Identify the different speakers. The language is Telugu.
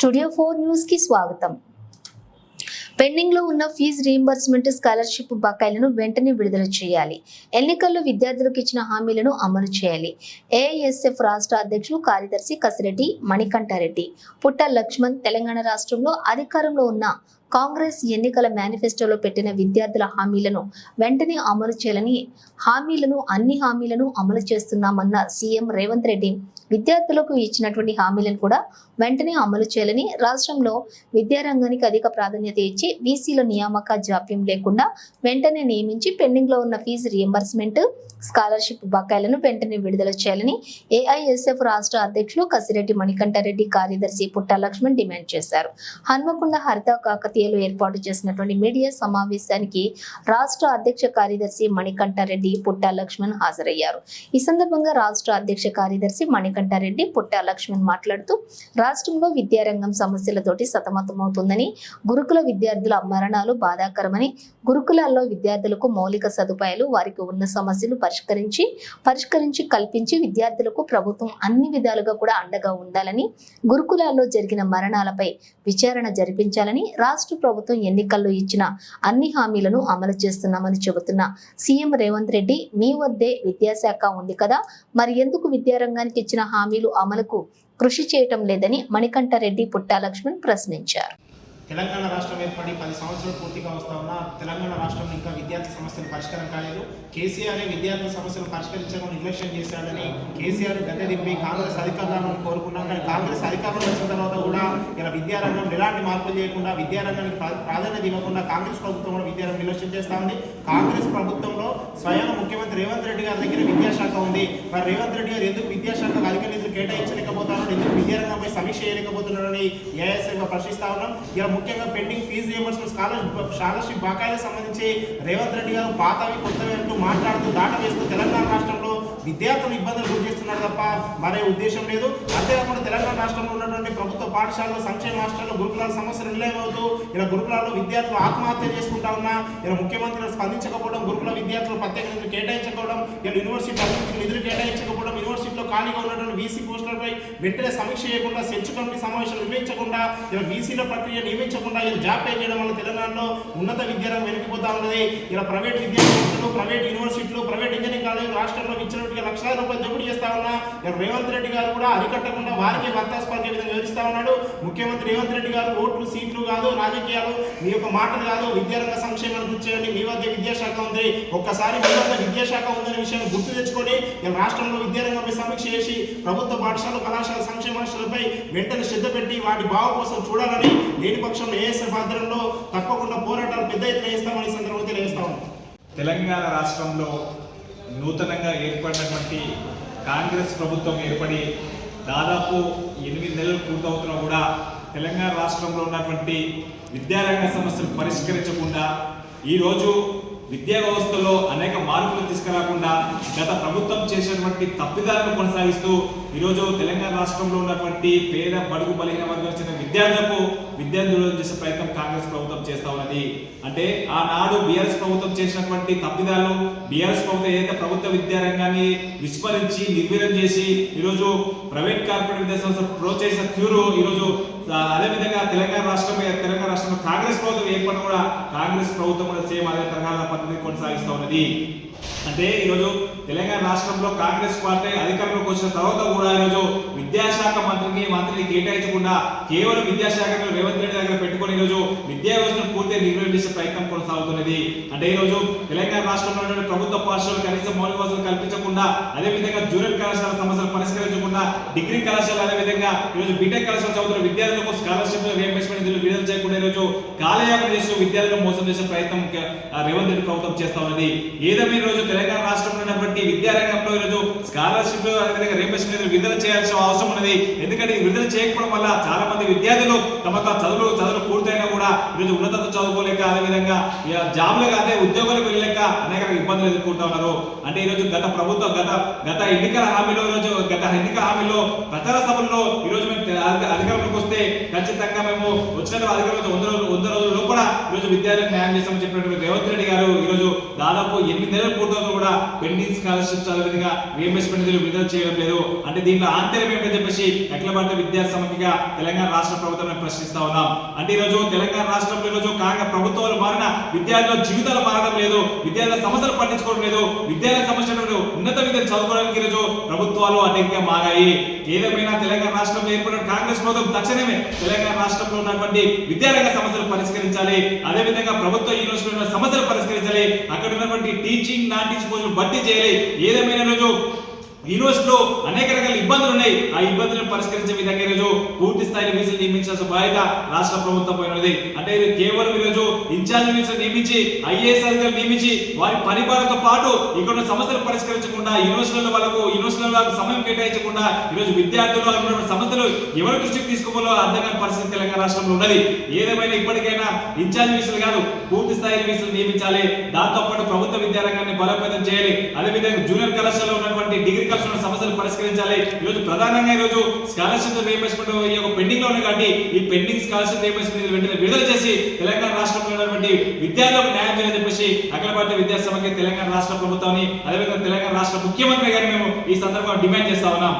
Speaker 1: స్టూడియో ఫోర్ న్యూస్కి స్వాగతం. పెండింగ్లో ఉన్న ఫీజు రీయింబర్స్మెంట్ స్కాలర్షిప్ బకాయిలను వెంటనే విడుదల చేయాలి. ఎన్నికల్లో విద్యార్థులకు ఇచ్చిన హామీలను అమలు చేయాలి. ఏఎస్ఎఫ్ రాష్ట్ర అధ్యక్షులు కార్యదర్శి కసిరెడ్డి మణికంఠారెడ్డి. పుట్ట లక్ష్మణ్ తెలంగాణ రాష్ట్రంలో అధికారంలో ఉన్న కాంగ్రెస్ ఎన్నికల మేనిఫెస్టోలో పెట్టిన విద్యార్థుల హామీలను వెంటనే అమలు చేయాలని హామీలను అన్ని హామీలను అమలు చేస్తున్నామన్న సీఎం రేవంత్ రెడ్డి విద్యార్థులకు ఇచ్చినటువంటి హామీలను కూడా వెంటనే అమలు చేయాలని రాష్ట్రంలో విద్యారంగానికి అధిక ప్రాధాన్యత ఇచ్చి బీసీల నియామక జాప్యం లేకుండా వెంటనే నియమించి పెండింగ్లో ఉన్న ఫీజు రియంబర్స్మెంట్ స్కాలర్షిప్ బకాయిలను వెంటనే విడుదల చేయాలని ఏఐఎస్ఎఫ్ రాష్ట్ర అధ్యక్షులు కసిరెడ్డి మణికంఠారెడ్డి కార్యదర్శి పుట్టలక్ష్మణ్ డిమాండ్ చేశారు. హన్మకొండ హరిత కాకతీయలో ఏర్పాటు చేసినటువంటి మీడియా సమావేశానికి రాష్ట్ర అధ్యక్ష కార్యదర్శి మణికంఠారెడ్డి పుట్టా లక్ష్మణ్ హాజరయ్యారు. ఈ సందర్భంగా రాష్ట్ర అధ్యక్ష కార్యదర్శి మణికంఠారెడ్డి పుట్టా లక్ష్మణ్ మాట్లాడుతూ రాష్ట్రంలో విద్యారంగం సమస్యలతోటి సతమతమవుతుందని గురుకుల విద్యార్థుల మరణాలు బాధాకరమని గురుకులాల్లో విద్యార్థులకు మౌలిక సదుపాయాలు వారికి ఉన్న సమస్యలు పరిష్కరించి పరిష్కరించి కల్పించి విద్యార్థులకు ప్రభుత్వం అన్ని విధాలుగా కూడా అండగా ఉండాలని గురుకులాల్లో జరిగిన మరణాలపై విచారణ జరిపించాలని రాష్ట్ర ప్రభుత్వం ఎన్నికల్లో ఇచ్చిన అన్ని హామీలను అమలు చేస్తున్నామని చెబుతున్న సీఎం రేవంత్ రెడ్డి మీ వద్దే విద్యాశాఖ ఉంది కదా మరి ఎందుకు విద్యారంగానికి ఇచ్చిన హామీలు అమలుకు కృషి చేయటం లేదని మణికంఠరెడ్డి పుట్టాలక్ష్మణ్ ప్రశ్నించారు.
Speaker 2: తెలంగాణ రాష్ట్రం ఏర్పడి పది సంవత్సరాలు పూర్తిగా వస్తా ఉన్నా తెలంగాణ రాష్ట్రంలో ఇంకా విద్యార్థి సమస్యలు పరిష్కారం కాలేదు. కేసీఆర్ విద్యార్థుల సమస్యలు పరిష్కరించడం నిర్లక్ష్యం చేశాడని కేసీఆర్ గద్దె దింపి కాంగ్రెస్ అధికారులను కోరుకున్నాం. కానీ కాంగ్రెస్ అధికారంలో వచ్చిన తర్వాత కూడా ఇలా విద్యారంగం ఎలాంటి మార్పులు చేయకుండా విద్యారంగానికి ప్రా- ప్రాధాన్యత ఇవ్వకుండా కాంగ్రెస్ ప్రభుత్వం కూడా విద్యారంగం నిర్లక్ష్యం చేస్తా ఉంది. కాంగ్రెస్ ప్రభుత్వంలో స్వయం ముఖ్యమంత్రి రేవంత్ రెడ్డి గారి దగ్గర విద్యాశాఖ ఉంది. మరి రేవంత్ రెడ్డి గారు ఎందుకు విద్యాశాఖకు అధిక నిధులు కేటాయించలేకపోతున్నారు ఎందుకు విద్యారంగంపై సమీక్ష చేయలేకపోతున్నారని ఏఎస్ఐగా ప్రశ్నిస్తా ఉన్నాం. ఇలా ముఖ్యంగా pending fees reimbursement scholarship scholarship బకాయిలకు సంబంధించి రేవంత్ రెడ్డి గారు పాతవి కొత్తవి అంటూ మాట్లాడుతూ దాటవేస్తూ తెలంగాణ రాష్ట్రంలో విద్యార్థులు ఇబ్బందులు గురి చేస్తున్నారు తప్ప మరే ఉద్దేశం లేదు. అంతేకాకుండా తెలంగాణ రాష్ట్రంలో ఉన్నటువంటి ప్రభుత్వ పాఠశాలలో సంక్షేమ హాస్టల్లో గురుకులాల సమస్యలు నిలయమవుతూ ఇలా గురుకులాల్లో విద్యార్థులు ఆత్మహత్య చేసుకుంటా ఉన్నా ఇలా ముఖ్యమంత్రి స్పందించకపోవడం గురుకుల విద్యార్థులు ప్రత్యేక నిధులు కేటాయించకపోవడం ఇలా యూనివర్సిటీ నిధులు కేటాయించకపోవడం యూనివర్సిటీలో ఖాళీగా ఉన్నటువంటి బీసీ పోస్టులపై వెంటనే సమీక్ష చేయకుండా సెర్చ్ కమిటీ సమావేశాలు నిర్వహించకుండా ఇలా బీసీల ప్రక్రియ నియమించకుండా ఇలా జాబ్ పే చేయడం వల్ల తెలంగాణలో ఉన్నత విద్యారంగం వెనక్కిపోతా ఉన్నది. ఇలా ప్రైవేట్ విద్యా సంస్థలు ప్రైవేట్ యూనివర్సిటీలు ప్రైవేట్ ఇంజనీరింగ్ కాలేజ్ రాష్ట్రంలో ఇచ్చినట్టుగా లక్షలాది రూపాయలు దోపిడీ చేస్తా ఉన్నా. నేను రేవంత్ రెడ్డి గారు కూడా అరికట్టకుండా వారికి వత్తాసు పలికే విధంగా వివరిస్తా ఉన్నాడు. ముఖ్యమంత్రి రేవంత్ రెడ్డి గారు ఓట్లు సీట్లు కాదు రాజకీయాలు మీ యొక్క మాటలు కాదు విద్యారంగ సంక్షేమాన్ని గుర్చేయండి మీ వద్ద విద్యాశాఖ ఉంది. ఒక్కసారి మీ వద్ద విద్యాశాఖ ఉందనే విషయాన్ని గుర్తు తెచ్చుకొని నేను రాష్ట్రంలో విద్యారంగంపై సమీక్ష చేసి ప్రభుత్వ పాఠశాల కళాశాల సంక్షేమ హాస్టల్పై వెంటనే శ్రద్ధ పెట్టి వాటి బావ కోసం చూడాలని లేని పక్షంలో ఏఎస్ఎఫ్ ఆధ్వర్యంలో తప్పకుండా పోరాటాలు పెద్ద ఎత్తున వేస్తామని సందర్భంగా తెలియజేస్తా ఉన్నాం.
Speaker 3: తెలంగాణ రాష్ట్రంలో నూతనంగా ఏర్పడినటువంటి కాంగ్రెస్ ప్రభుత్వం ఏర్పడి దాదాపు ఎనిమిది నెలలు పూర్తవుతున్నా కూడా తెలంగాణ రాష్ట్రంలో ఉన్నటువంటి విద్యారంగ సమస్యలు పరిష్కరించకుండా ఈరోజు విద్యా వ్యవస్థలో అనేక మార్పులు తీసుకురాకుండా గత ప్రభుత్వం చేసినటువంటి తప్పిదాలను కొనసాగిస్తూ ఈరోజు తెలంగాణ రాష్ట్రంలో ఉన్నటువంటి పేద బడుగు బలహీన వర్గం చెందిన విద్యార్థులకు విద్యార్థులు చేసే ప్రయత్నం కాంగ్రెస్ ప్రభుత్వం చేస్తా ఉన్నది. అంటే ఆనాడు బీఆర్ఎస్ ప్రభుత్వం చేసినటువంటి తప్పిదాలు బీఆర్ఎస్ ప్రభుత్వం ఏదైతే ప్రభుత్వ విద్యారంగాన్ని విస్మరించి నిర్వీర్యం చేసి ఈరోజు ప్రైవేట్ కార్పొరేట్ విద్యా సంస్థ ప్రోత్సహించిన తీరు ఈరోజు అదేవిధంగా తెలంగాణ రాష్ట్రం తెలంగాణ రాష్ట్రంలో కాంగ్రెస్ ప్రభుత్వం ఏర్పడిన కూడా కాంగ్రెస్ ప్రభుత్వం కూడా సేమ్ అదే తరహాల పద్ధతి కొనసాగిస్తూ ఉన్నది. అంటే ఈరోజు తెలంగాణ రాష్ట్రంలో కాంగ్రెస్ పార్టీ అధికారంలోకి వచ్చిన తర్వాత కూడా ఈరోజు విద్యాశాఖ మంత్రికి మంత్రిని కేటాయించకుండా కేవలం విద్యాశాఖను రేవంత్ రెడ్డి దగ్గర పెట్టుకుని ఈరోజు విద్యా వ్యవస్థను పూర్తిగా నిర్వహించే ప్రయత్నం కొనసాగుతున్నది. అంటే ఈరోజు తెలంగాణ రాష్ట్రంలో ప్రభుత్వ పాఠశాలలు కనీస మౌలిక వసతులు కల్పించకుండా అదేవిధంగా జూనియర్ కళాశాల సమస్యలు పరిష్కరించకుండా డిగ్రీ కళాశాల అదేవిధంగా ఈరోజు బీటెక్ కళాశాల చదువుతున్న విద్యార్థులకు స్కాలర్షిప్ రియంబర్స్మెంట్ నిధులు విడుదల కాలయాపన చేస్తూ విద్యార్థులను మోసం చేసే ప్రయత్నం ఆ, రేవంత్ రెడ్డి ప్రభుత్వం చేస్తా ఉన్నది. ఏదేమి ఈ రోజు తెలంగాణ రాష్ట్రంలో ఉన్నటువంటి విద్యారంగంలో ఈరోజు స్కాలర్షిప్ అదేవిధంగా రియంబర్స్మెంట్ నిధులు విడుదల చేయాల్సిన అవసరం ఉన్నది. ఎందుకంటే విడుదల చేయకపోవడం వల్ల చాలా మంది విద్యార్థులు తమ చదువులు చదువులు పూర్తయినా కూడా ఈరోజు ఉన్నత చదువుకోలేక అదేవిధంగా విధంగా జాబ్లకు అదే ఉద్యోగాలకు వెళ్ళలేక అనేక ఇబ్బందులు ఎదుర్కొంటా ఉన్నారు. అంటే ఈరోజు గత ప్రభుత్వం గత గత ఎన్నికల హామీలో ఈరోజు గత ఎన్నికల హామీలో ప్రచార సభల్లో ఈరోజు మేము అధికారంలోకి వస్తే ఖచ్చితంగా మేము వచ్చిన అధికారంలో వంద రోజులు వంద రోజుల్లో కూడా ఈరోజు విద్యార్థులకు న్యాయం చేస్తామని చెప్పినటువంటి రేవంత్ రెడ్డి గారు ఈరోజు దాదాపు ఎనిమిది నెలలు పూర్తవుతూ కూడా కూడా పెండింగ్ స్కాలర్షిప్స్ అదేవిధంగా రీఎంబర్స్మెంట్ నిధులు విడుదల చేయడం లేదు. అంటే దీంట్లో ఆంతర్యం ఏంటో చెప్పేసి అఖిల భారత విద్యా సమితిగా తెలంగాణ రాష్ట్ర ప్రభుత్వం ప్రశ్నిస్తా ఉన్నాం. అంటే ఈ రోజు తెలంగాణ రాష్ట్రంలో ఈరోజు కాంగ్రెస్ ప్రభుత్వాలు మారిన విద్యార్థుల జీవితాలు మారడం లేదు విద్యార్థుల సమస్యలు పట్టించుకోవడం లేదు విద్యార్థుల సమస్యలు ఉన్నత విద్య చదువుకోవడానికి ఈరోజు రోజు ప్రభుత్వాలు అటెంగా మారాయి. ఏదేమైనా తెలంగాణ రాష్ట్రంలో ఏర్పడిన కాంగ్రెస్ ప్రభుత్వం తక్షణమే తెలంగాణ రాష్ట్రంలో ఉన్నటువంటి విద్యారంగ సమస్యలు పరిష్కరించాలి. అదే విధంగా ప్రభుత్వ యూనివర్సిటీలో సమస్యలు పరిష్కరించాలి. అక్కడ ఉన్నటువంటి టీచింగ్ నాన్ టీచింగ్ పోస్టులు భర్తీ చేయాలి. ఏదేమైనా రోజు యూనివర్సిటీలో అనేక రకాల ఇబ్బందులు ఉన్నాయి. ఆ ఇబ్బందులను పరిష్కరించే విధంగా ఈరోజు పూర్తి స్థాయిలో వీసులు నియమించాల్సిన బాధ్యత రాష్ట్ర ప్రభుత్వం పైన ఉంది అంటే ఇది కేవలం ఈరోజు ఇన్ఛార్జ్ వీసులు నియమించి ఐఏఎస్ అధికారులు నియమించి వారి పరిపాలనతో పాటు ఇక్కడ ఉన్న సమస్యలు పరిష్కరించకుండా యూనివర్సిటీల వాళ్ళకు యూనివర్సిటీల వాళ్ళకు సమయం కేటాయించకుండా ఈరోజు విద్యార్థులు అక్కడ సమస్యలు ఎవరి దృష్టికి తీసుకోవాలో అర్థం కాని పరిస్థితి తెలంగాణ రాష్ట్రంలో ఉన్నది. ఏదేమైనా ఇప్పటికైనా ఇన్ఛార్జ్ వీసులు కాదు పూర్తి స్థాయి వీసులు నియమించాలి దాంతో పాటు ప్రభుత్వ విద్యారంగాన్ని బలోపేతం చేయాలి. అదేవిధంగా జూనియర్ కళాశాలలో ఉన్నటువంటి డిగ్రీ కళాశాల సమస్యలు పరిష్కరించాలి. ఈరోజు ప్రధానంగా ఈరోజు స్కాలర్షిప్ రీఎంబర్స్మెంట్ ఈ యొక్క పెండింగ్లో ఉన్నాయి కాబట్టి ఈ పెండింగ్ స్కాలర్షిప్ రీఎంబర్స్మెంట్ వెంటనే విడుదల చేసి తెలంగాణ రాష్ట్రంలో ఉన్నటువంటి విద్యార్థులకు న్యాయం చేయాలని చెప్పేసి అఖిల భారత విద్యాసభకి తెలంగాణ రాష్ట్ర ప్రభుత్వాన్ని అదేవిధంగా తెలంగాణ రాష్ట్ర ముఖ్యమంత్రి గారిని మేము ఈ సందర్భంగా డిమాండ్ చేస్తా ఉన్నాం.